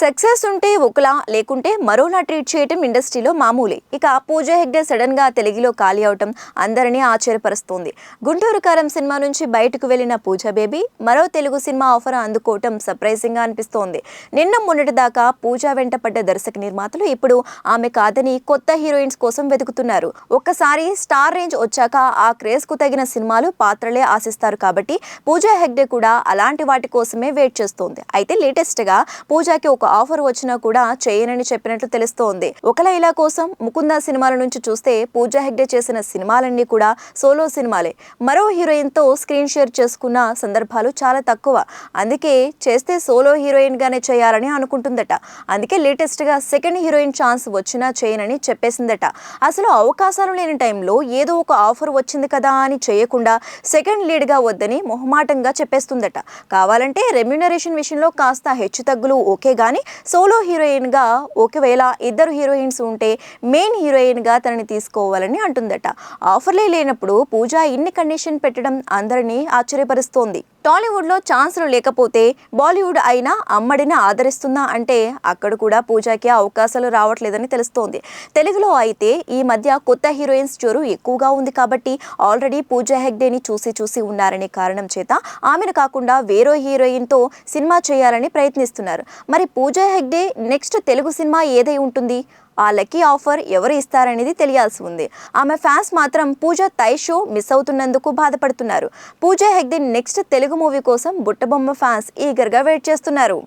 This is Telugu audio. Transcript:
సక్సెస్ ఉంటే ఒకలా లేకుంటే మరోలా ట్రీట్ చేయటం ఇండస్ట్రీలో మామూలే. ఇక పూజ హెగ్డే సడన్గా తెలుగులో ఖాళీ అవటం అందరినీ ఆశ్చర్యపరుస్తోంది. గుంటూరు కారం సినిమా నుంచి బయటకు వెళ్ళిన పూజ బేబీ మరో తెలుగు సినిమా ఆఫర్ అందుకోవటం సర్ప్రైజింగ్గా అనిపిస్తోంది. నిన్న మొన్నటి దాకా పూజ వెంట పడ్డ దర్శక నిర్మాతలు ఇప్పుడు ఆమె కాదని కొత్త హీరోయిన్స్ కోసం వెతుకుతున్నారు. ఒక్కసారి స్టార్ రేంజ్ వచ్చాక ఆ క్రేజ్కు తగిన సినిమాలు పాత్రలే ఆశిస్తారు కాబట్టి పూజా హెగ్డే కూడా అలాంటి వాటి కోసమే వెయిట్ చేస్తోంది. అయితే లేటెస్ట్గా పూజాకి ఒక ఆఫర్ వచ్చినా కూడా చేయనని చెప్పినట్లు తెలుస్తోంది. ఒక లైలా కోసం ముకుంద సినిమాల నుంచి చూస్తే పూజా హెగ్డే చేసిన సినిమాలన్నీ కూడా సోలో సినిమాలే. మరో హీరోయిన్తో స్క్రీన్ షేర్ చేసుకున్న సందర్భాలు చాలా తక్కువ. అందుకే చేస్తే సోలో హీరోయిన్ గానే చేయాలని అనుకుంటుందట. అందుకే లేటెస్ట్గా సెకండ్ హీరోయిన్ ఛాన్స్ వచ్చినా చేయనని చెప్పేసిందట. అసలు అవకాశాలు లేని టైంలో ఏదో ఒక ఆఫర్ వచ్చింది కదా అని చేయకుండా సెకండ్ లీడ్గా వద్దని మొహమాటంగా చెప్పేస్తుందట. కావాలంటే రెమ్యునరేషన్ విషయంలో కాస్త హెచ్చు తగ్గులు ఓకే గాని సోలో హీరోయిన్గా ఒకవేళ ఇద్దరు హీరోయిన్స్ ఉంటే మెయిన్ హీరోయిన్గా తనని తీసుకోవాలని అంటుందట. ఆఫర్లే లేనప్పుడు పూజ ఇన్ని కండిషన్ పెట్టడం అందరినీ ఆశ్చర్యపరుస్తోంది. టాలీవుడ్లో ఛాన్సులు లేకపోతే బాలీవుడ్ అయినా అమ్మడిని ఆదరిస్తుందా అంటే అక్కడ కూడా పూజాకి అవకాశాలు రావట్లేదని తెలుస్తోంది. తెలుగులో అయితే ఈ మధ్య కొత్త హీరోయిన్స్ చోరు ఎక్కువగా ఉంది కాబట్టి ఆల్రెడీ పూజా హెగ్డేని చూసి చూసి ఉన్నారనే కారణం చేత ఆమెను కాకుండా వేరే హీరోయిన్తో సినిమా చేయాలని ప్రయత్నిస్తున్నారు. మరి పూజా హెగ్డే నెక్స్ట్ తెలుగు సినిమా ఏదై ఉంటుంది? ఆ లక్కీ ఆఫర్ ఎవరు ఇస్తారనేది తెలియాల్సి ఉంది. ఆమె ఫ్యాన్స్ మాత్రం పూజ తై షో మిస్ అవుతున్నందుకు బాధపడుతున్నారు. పూజా హెగ్డే నెక్స్ట్ తెలుగు మూవీ కోసం బుట్టబొమ్మ ఫ్యాన్స్ ఈగర్గా వెయిట్ చేస్తున్నారు.